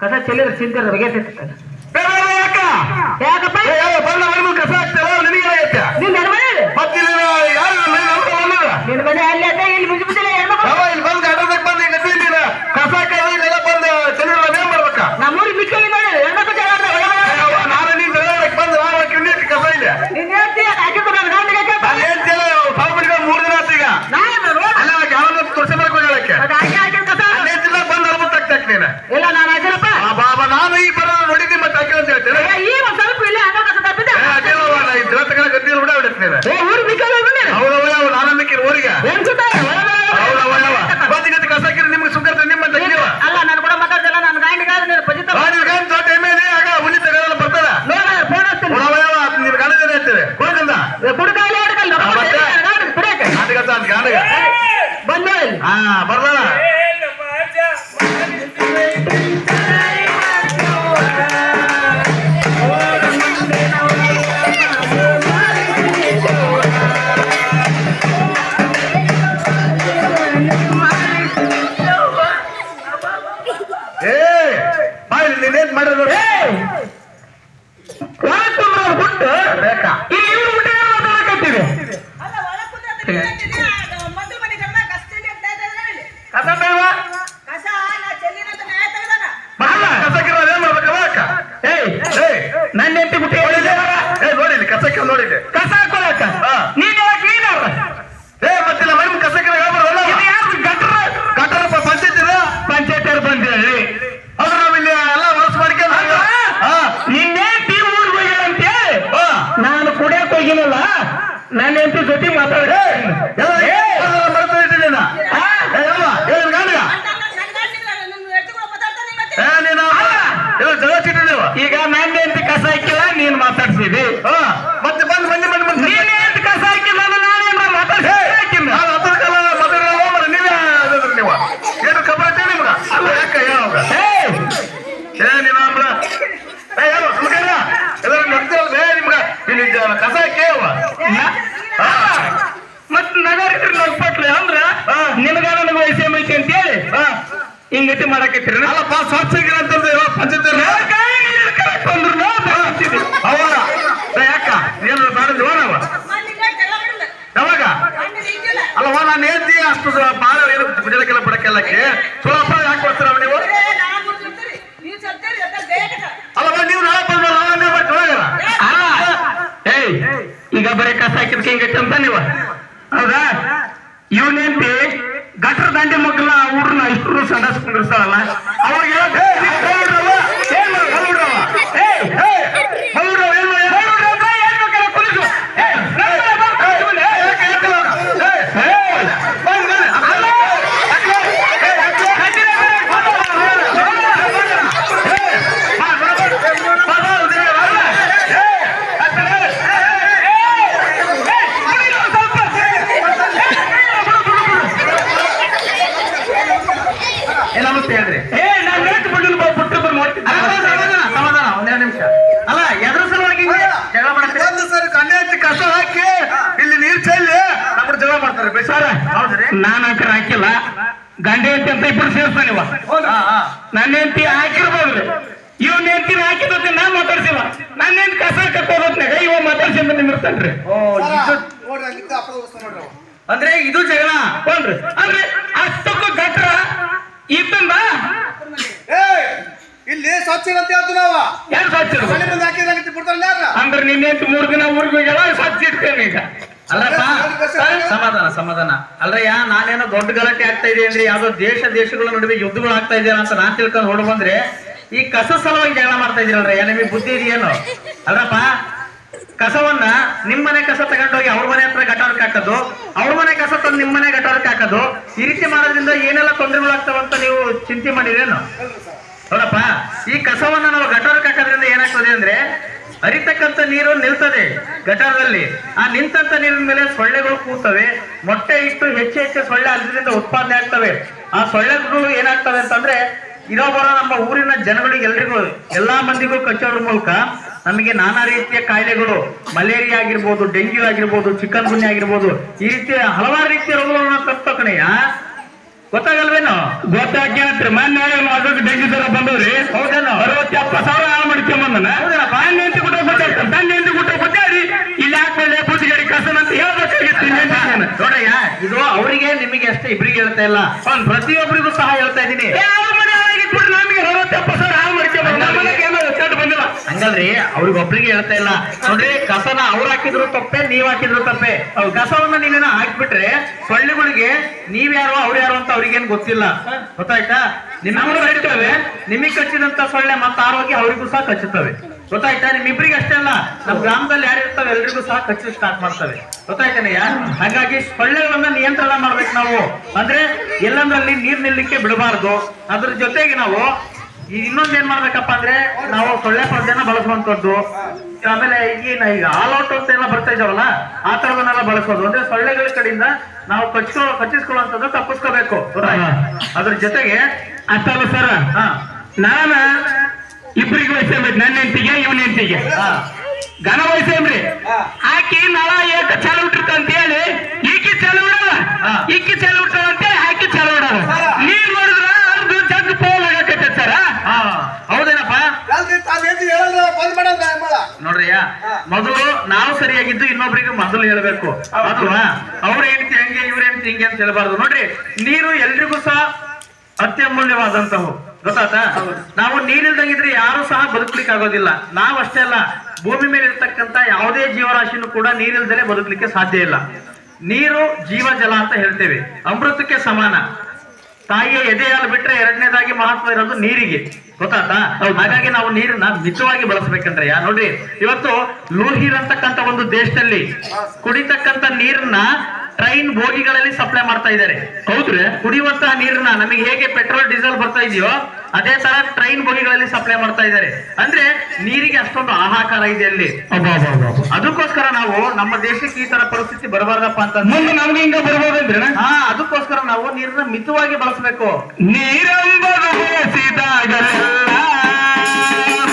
ಕಸ ಚೆಲ್ಲಿದ್ರೆ ಚಿಂತೆ ಬಗೆ? ಯಾಕಪ್ಪ? ಯಾವ ಮನೆ ಮುಂದೆ ಕಸ ಹಾಕ್ತಾರ ನಿನಗೆ ಆಗೈತೆ ನಿನ್ ಮನೆ ಮತ್ತೆ ಯಾರು ನನ್ನ ಮನೆ ಅಲ್ಲಿ ಅದ ಇಲ್ಲಿ ಹೆಣ್ಮಕ್ಳು ಯಾವ ಇಲ್ಲಿ ಬಂದು ಗಡ್ಡದಾಗ ಬಂದು ಈಗ ಕಸ ಇಲ್ಲೆಲ್ಲ ಬಂದು ಚೆಲ್ಲಿದ್ರೆ ಏನ್ ಮಾಡ್ಬೇಕ? ನಮ್ಮೂರಿ ಬಿಕ್ಕಲ್ಲಿ ನೋಡಿ ಹೆಣ್ಮಕ್ಳು ಜಗಳ ನಾನು ನೀನ್ ಜಗಳಾಡಕ್ ಬಂದು ನಾನು ಹಾಕಿ ಕಸ ಇಲ್ಲ. ನಿನ್ ಹೇಳ್ತಿ ಹಾಕಿದ್ದು ನಾನು ಗಂಡಿಗೆ ಕೇಳ್ತ. ನಾನು ಹೇಳ್ತಿಲ್ಲ ಮೂರು ದಿನ ಆಯ್ತು ಈಗ. ನಾನು. ಅಲ್ಲ ಯಾವನ್ನ ತುರ್ಸಬೇಕು ಹೇಳಕ್ಕೆ ಅದು ಹಾಕಿ ಹಾಕಿದ ಕಸ ಬಂದು ಅರ್ಬತ್ ಆಗ್ತಾಕ್ ನೀನು ಇಲ್ಲ ನಾನು ಹಾಕಿಲ್ಲಪ್ಪ ಆ ಬಾಬಾ ನಾನು ಈ ಬರೋ ನೋಡಿದ್ದೆ ಮತ್ತೆ ಹಾಕಿ ಅಂತ ಹೇಳ್ತೇನೆ ಏ, ಈ ಒಂದ್ ಸ್ವಲ್ಪ ಇಲ್ಲ ಹಂಗ ಕಸ ತಪ್ಪಿದ್ದೆ ಏ, ಅದೇನವ್ವ, ನಾ ಈ ದಿನ ತಗೊಂಡ ನೀನು ಏ ಊರು ಬಿಕ್ಕಲ್ಲಿ ಹೌದವ ಯಾವ ಊರಿಗೆ. ಹೌದವ ಬಂದು ಗತಿ ಕಸ ನಿಮ್ಗೆ ಸುಂಕರ್ತ ನಿಮ್ಮ ತೆಗಿವ ಅಲ್ಲ ನಾನು ಕೂಡ ಮಾತಾಡ್ತಿಲ್ಲ ನನ್ನ ಗಂಡಿಗೆ ನೀನು ಪಜಿತ ನಿಮ್ಗೆ ದೊಡ್ಡ ಎಮ್ಮೆಲಿ ಆಗ ಹುಲಿ ತಗೋಲ್ಲ ಬರ್ತಾರ ನೋಡ ಫೋನ್ ಹಚ್ತೀನಿ. ಹೌದವ ಯಾವ ನಿಮ್ ಗಣದೇನೆ ಹೇಳ್ತೇವೆ ಕುಡ್ಕಂದ ಕುಡುಕಾಲಿ ಆಡ್ಕಲ್ಲ ಅಂತ ಗಾಣಗ ಬಂದ ಹಾ ಬರ್ದಾಳ ಕಸ ಹಾಕೊಳಕ. ನೀನ್ ಏ ಮತ್ತಿಲ್ಲ ಮರಿ ಕಸಕ್ಕೆ ಹೇಳ್ಬಾರಲ್ಲ ಯಾರು ಗಟ್ರ? ಕಟ್ಟರಪ್ಪ ಪಂಚಾಯತ್ ಪಂಚಾಯತ್ ಅವ್ರು ಎಲ್ಲಾ ಎಲ್ಲ ವರ್ಷ ಮಾಡ್ಕೊಂಡು ಹಾ. ನಿನ್ನೆ ಟೀ ಊರ್ಗ್ ಹೋಗ್ಯಾಳ ಅಂತ ಹೇಳಿ ಹಾ. ನಾನು ಕುಡಿಯಕ್ ಹೋಗಿನಲ್ಲ ನನ್ನ ಹೆಂಡತಿ ಜೊತೆ ಮಾತಾಡ ಬರ್ತಾ ಇದ್ದೀನಿ ನಾ. ಏ, ಯವ್ವ, ಏನ್ ಗಂಡ? ಅಂತ ನನ್ನ ಗಂಡ ಇಲ್ಲ, ನನ್ನ ಎತ್ತುಗಳು ಮಾತಾಡ್ತಾನೆ ಹಿಂಗ್ ಮತ್ತೆ. ಏ, ನೀನು ಏನೋ ಜಗಳ ಚಿಟ್ಟು ನೀವು ಈಗ ನನ್ನ ಹೆಂಡತಿ ಕಸ ಹಾಕಿಲ್ಲ ನೀನ್ ಮಾತಾಡ್ಸಿದಿ ಮತ್ತೆ ಬಂದ್ ಬಂದ್ ಬಂದ್ ನೀನ್ ಹೆಂಡತಿ ಕಸ ಹಾಕಿಲ್ಲ ನಾನೇನ್ರ ಮಾತಾಡ್ಸಿ ಹಾಕಿಲ್ಲ ನಾನು ಹತ್ರ ಕಾಲ ಮೊದಲ ಹೋಗ್ಬಾರ ನೀವೇ ನೀವು. ಏನು ಕಬ್ಬ ನಿಮ್ಗ. ಅಲ್ಲ ಯಾಕ ಯಾವ ನಿಮ್ಗ ಇಲ್ಲಿ ಕಸ ಮತ್ ನಗರ ನಗ್ಪಟ್ಲೆ ಅಂದ್ರ ಹಾ. ನಿನಗ ನನಗ ವಯಸ್ಸೇ ಐತಿ ಅಂತ ಹೇಳಿ ಹಾ ಹಿಂಗತಿ ಮಾಡಕತ್ತೀರಿ ಅಲ್ಲಪ್ಪ ಸ್ವಚ್ಛ ಇಷ್ಟರು ಸಂಡಸ್ ನಾನು ಅಂಕರ ಹಾಕಿಲ್ಲ. ಗಂಡ ಹೆಂಡತಿ ಅಂತ ಇಬ್ಬರು ಇವ ಹಾ ನನ್ನ ಹೆಂಡತಿ ಹಾಕಿರ್ಬೋದ್ರಿ ಇವನ್ ಹೆಂಡತಿನ ಹಾಕಿದ್ರೆ ನಾ ಮಾತಾಡ್ಸಿಲ್ಲ. ನನ್ನ ಹೆಂಡತಿ ಕಸ ಕಟ್ಟೋದ್ನಾಗ ಇವ ಮಾತಾಡ್ಸಿ ಅಂತ ನಿಂದಿರ್ತಾನ್ರಿ ಅಂದ್ರೆ ಇದು ಜಗಳ? ಹೋನ್ರಿ ಅಂದ್ರೆ ಅಷ್ಟಕ್ಕೂ ಗಟ್ರ ಇತ್ತಂದ ಇಲ್ಲಿ ಸ್ವಚ್ಛ ಅಂತ ಹೇಳ್ತೀವಿ ನಾವ. ಯಾರು ಬಿಡ್ತಾರಲ್ಲ ಅಂದ್ರೆ ನಿನ್ನೆ ಹೆಂಡತಿ ಮೂರ್ ದಿನ ಊರಿಗೆ ಹೋಗ್ಯಾಳ ಸ್ವಚ್ಛ ಇಡ್ತೇನೆ ಈಗ. ಅಲ್ಲಪ್ಪ. ಸಮಾಧಾನ ಸಮಾಧಾನ. ಅಲ್ರಯ್ಯ, ನಾನೇನೋ ದೊಡ್ಡ ಗಲಾಟೆ ಆಗ್ತಾ ಇದೆ ಅಂದ್ರೆ ಯಾವ್ದೋ ದೇಶ, ದೇಶಗಳ ನಡುವೆ ಯುದ್ಧಗಳು ಆಗ್ತಾ ಇದೆಯಲ್ಲ ಅಂತ ನಾನ್ ತಿಳ್ಕೊಂಡು ಹೊಡ್ ಬಂದ್ರೆ ಈ ಕಸ ಸಲುವಾಗಿ ಜಗಳ ಮಾಡ್ತಾ ಇದೀರಲ್ರಯ್ಯ ನಿಮಗೆ ಬುದ್ಧಿ ಇದೆಯೇನು? ಅಲ್ರಪ್ಪ, ಕಸವನ್ನ ನಿಮ್ಮನೆ ಕಸ ತಗೊಂಡೋಗಿ ಅವ್ರ ಮನೆ ಹತ್ರ ಗಟಾರಕ್ಕೆ ಹಾಕೋದು, ಅವ್ರ ಮನೆ ಕಸ ತಂದು ನಿಮ್ಮನೆ ಗಟಾರಕ್ಕೆ ಹಾಕೋದು, ಈ ರೀತಿ ಮಾಡೋದ್ರಿಂದ ಏನೆಲ್ಲ ತೊಂದರೆಗಳಾಗ್ತಾವಂತ ನೀವು ಚಿಂತೆ ಮಾಡಿರೇನು? ನೋಡಪ್ಪ, ಈ ಕಸವನ್ನ ನಾವು ಗಟಾರಕ್ಕೆ ಹಾಕೋದ್ರಿಂದ ಏನಾಗ್ತದೆ ಅಂದ್ರೆ ಹರಿತಕ್ಕಂತ ನೀರು ನಿಲ್ತದೆ ಗಟಾರದಲ್ಲಿ. ಆ ನಿಂತಂತ ನೀರಿನ ಮೇಲೆ ಸೊಳ್ಳೆಗಳು ಕೂತವೆ. ಮೊಟ್ಟೆ ಇಟ್ಟು ಹೆಚ್ಚು ಹೆಚ್ಚು ಸೊಳ್ಳೆ ಅದರಿಂದ ಉತ್ಪಾದನೆ ಆಗ್ತವೆ. ಆ ಸೊಳ್ಳೆಗಳು ಏನಾಗ್ತವೆ ಅಂತಂದ್ರೆ ಇರೋ ಬರೋ ನಮ್ಮ ಊರಿನ ಜನಗಳಿಗೆ ಎಲ್ರಿಗೂ ಎಲ್ಲಾ ಮಂದಿಗೂ ಕಚ್ಚೋದ್ರ ಮೂಲಕ ನಮಗೆ ನಾನಾ ರೀತಿಯ ಕಾಯಿಲೆಗಳು ಮಲೇರಿಯಾ ಆಗಿರ್ಬೋದು ಡೆಂಗ್ಯೂ ಆಗಿರ್ಬೋದು ಚಿಕನ್ ಗುನ್ಯ ಆಗಿರ್ಬೋದು ಈ ರೀತಿಯ ಹಲವಾರು ರೀತಿಯ ರೋಗಗಳನ್ನ ತರ್ತಕಣೆಯ ಗೊತ್ತಾಗಲ್ವೇನು? ಗೊತ್ತಾಗ್ಯಾತ್ರಿ. ಮೊನ್ನೆ ಡೆಂಗ್ಯೂ ಡೆಂಗಿ ಜ್ವರ ಬಂದವ್ರಿ ಹೌದೇನು? ನಿಮಗೆ ಅಷ್ಟೇ ಇಬ್ರಿಗೆ ಹೇಳ್ತಾ ಇಲ್ಲ. ನಾನು ಪ್ರತಿಯೊಬ್ಬರಿಗೂ ಸಹ ಹೇಳ್ತಾ ಇದ್ದೀನಿ. ಹಂಗಲ್ರಿ ಅವ್ರಿಗೆ ಅವ್ರಿಗೊಬ್ರಿಗೆ ಹೇಳ್ತಾ ಇಲ್ಲ. ನೋಡ್ರಿ ಕಸನ ಅವ್ರು ಹಾಕಿದ್ರು ತಪ್ಪೆ ನೀವ್ ಹಾಕಿದ್ರು ತಪ್ಪೆ. ಕಸವನ್ನ ನೀವೇನ ಹಾಕ್ಬಿಟ್ರೆ ಸೊಳ್ಳೆಗಳಿಗೆ ನೀವ್ಯಾರು ಅವ್ರು ಯಾರು ಅಂತ ಅವ್ರಿಗೇನ್ ಗೊತ್ತಿಲ್ಲ. ಗೊತ್ತಾಯ್ತಾ? ನಿಮ್ಮ ನಿಮಗೆ ಕಚ್ಚಿದಂತ ಸೊಳ್ಳೆ ಮತ್ತ ಆರೋಗ್ಯ ಅವರಿಗೂ ಸಹ ಕಚ್ಚುತ್ತವೆ ಗೊತ್ತಾಯ್ತಾ? ನಿಮ್ಮಿಬ್ರಿಗೆ ಅಷ್ಟೇ ಅಲ್ಲ ನಮ್ಮ ಗ್ರಾಮದಲ್ಲಿ ಯಾರು ಇರ್ತಾವೆ ಎಲ್ರಿಗೂ ಸಹ ಕಚ್ಚಿ ಸ್ಟಾರ್ಟ್ ಮಾಡ್ತವೆ. ಯಾರು? ಹಾಗಾಗಿ ಸೊಳ್ಳೆಗಳನ್ನ ನಿಯಂತ್ರಣ ಮಾಡ್ಬೇಕು ನಾವು. ಅಂದ್ರೆ ಎಲ್ಲಂದ್ರಲ್ಲಿ ನೀರ್ ನಿಲ್ಲಿಕ್ಕೆ ಬಿಡಬಾರ್ದು. ಅದ್ರ ಜೊತೆಗೆ ನಾವು ಇನ್ನೊಂದ್ ಏನ್ ಮಾಡ್ಬೇಕಪ್ಪ ಅಂದ್ರೆ ನಾವು ಸೊಳ್ಳೆ ಪರ್ದೆನ ಬಳಸುವಂತದ್ದು ಆಮೇಲೆ ಈಗಿನ ಈಗ ಆಲ್ ಔಟ್ ಅಂತ ಎಲ್ಲ ಬರ್ತಾ ಇದಾವಲ್ಲ ಆ ತರದನ್ನೆಲ್ಲ ಬಳಸೋದು. ಅಂದ್ರೆ ಸೊಳ್ಳೆಗಳ ಕಡೆಯಿಂದ ನಾವು ಕಚ್ಚೋ ಕಚ್ಚಿಸ್ಕೊಳ್ಳುವಂತದ್ದು ತಪ್ಪಿಸ್ಕೋಬೇಕು? ಅದ್ರ ಜೊತೆಗೆ ಅಷ್ಟಲ್ಲ ಸರ್ ನಾನ ಇಬ್ಬರಿಗೆ ವಯಸ್ಸೇನ್ರಿ ನನ್ನ ಹೆಂಡತಿಗೆ ಇವನ ಹೆಂಡತಿಗೆ. ಘನ ಘನ ವಯಸ್ಸೇನ್ರಿ ಆಕಿ ನಳ ಏಕ ಚಲು ಬಿಟ್ಟಿರ್ತ ಅಂತ ಹೇಳಿ ಈಕಿ ಚಲ ಬಿಡಲ್ಲ ಹಾ. ಈಕಿ ಚಲ ಬಿಡ್ತಾಳ ಅಂತ ಹೇಳಿ ಆಕಿ ಚಾಲು ಬಿಡಲ್ಲ ನೀರ್ ನೋಡಿದ್ರ ಅದು ಜಗ್ ಪೋಲ್ ಆಗಕತ್ತೆ ಸರ? ಹಾ. ಹೌದೇನಪ್ಪ? ನೋಡ್ರಿಯ? ಮೊದಲು ನಾವು ಸರಿಯಾಗಿದ್ದು ಇನ್ನೊಬ್ರಿಗೆ ಮೊದಲು ಹೇಳ್ಬೇಕು. ಅಲ್ವಾ ಅವ್ರ ಹೆಂಡತಿ ಹಂಗೆ ಇವ್ರ ಹೆಂಡತಿ ಹಿಂಗೆ ಅಂತ ಹೇಳ್ಬಾರ್ದು. ನೋಡ್ರಿ ನೀರು ಎಲ್ರಿಗೂ ಸಹ ಅತ್ಯಮೂಲ್ಯವಾದಂತವು ಗೊತ್ತಾತಾ ನಾವು ನೀರಿಲ್ದಂಗಿದ್ರೆ ಯಾರು ಸಹ ಬದುಕಲಿಕ್ಕೆ ಆಗೋದಿಲ್ಲ ನಾವು ಅಷ್ಟೇ ಅಲ್ಲ ಭೂಮಿ ಮೇಲೆ ಇರ್ತಕ್ಕಂತ ಯಾವುದೇ ಜೀವರಾಶಿನೂ ಕೂಡ ನೀರಿಲ್ದಲೆ ಬದುಕಲಿಕ್ಕೆ ಸಾಧ್ಯ ಇಲ್ಲ. ನೀರು ಜೀವ ಜಲ ಅಂತ ಹೇಳ್ತೇವೆ. ಅಮೃತಕ್ಕೆ ಸಮಾನ. ತಾಯಿಯ ಎದೆ ಹಾಲು ಬಿಟ್ರೆ ಎರಡನೇದಾಗಿ ಮಹತ್ವ ಇರೋದು ನೀರಿಗೆ. ಗೊತ್ತಾತಾ ಹಾಗಾಗಿ ನಾವು ನೀರನ್ನ ಮಿತವಾಗಿ ಬಳಸ್ಬೇಕಂದ್ರೆ ಯಾ ನೋಡ್ರಿ ಇವತ್ತು ಲೂಹಿರ್ ಅಂತಕ್ಕಂತ ಒಂದು ದೇಶದಲ್ಲಿ ಕುಡಿತಕ್ಕಂತ ನೀರನ್ನ ಟ್ರೈನ್ ಬೋಗಿಗಳಲ್ಲಿ ಸಪ್ಲೈ ಮಾಡ್ತಾ ಇದ್ದಾರೆ. ಹೌದ್ರಿ? ಕುಡಿಯುವಂತಹ ನೀರನ್ನ ನಮಗೆ ಹೇಗೆ ಪೆಟ್ರೋಲ್ ಡೀಸೆಲ್ ಬರ್ತಾ ಇದೆಯೋ ಅದೇ ತರ ಟ್ರೈನ್ ಬೋಗಿಗಳಲ್ಲಿ ಸಪ್ಲೈ ಮಾಡ್ತಾ ಇದ್ದಾರೆ. ಅಂದ್ರೆ ನೀರಿಗೆ ಅಷ್ಟೊಂದು ಆಹಾಕಾರ ಇದೆ ಅಲ್ಲಿ. ಅದಕ್ಕೋಸ್ಕರ ನಾವು ನಮ್ಮ ದೇಶಕ್ಕೆ ಈ ತರ ಪರಿಸ್ಥಿತಿ ಬರಬಾರ್ದಪ್ಪ ಅಂತ ಮುಂದೆ ನಮ್ಗೆ ಹಿಂಗ ಬರ್ಬೋದಂದ್ರೆ ಹಾ ಅದಕ್ಕೋಸ್ಕರ ನಾವು ನೀರನ್ನ ಮಿತವಾಗಿ ಬಳಸಬೇಕು. ನೀರ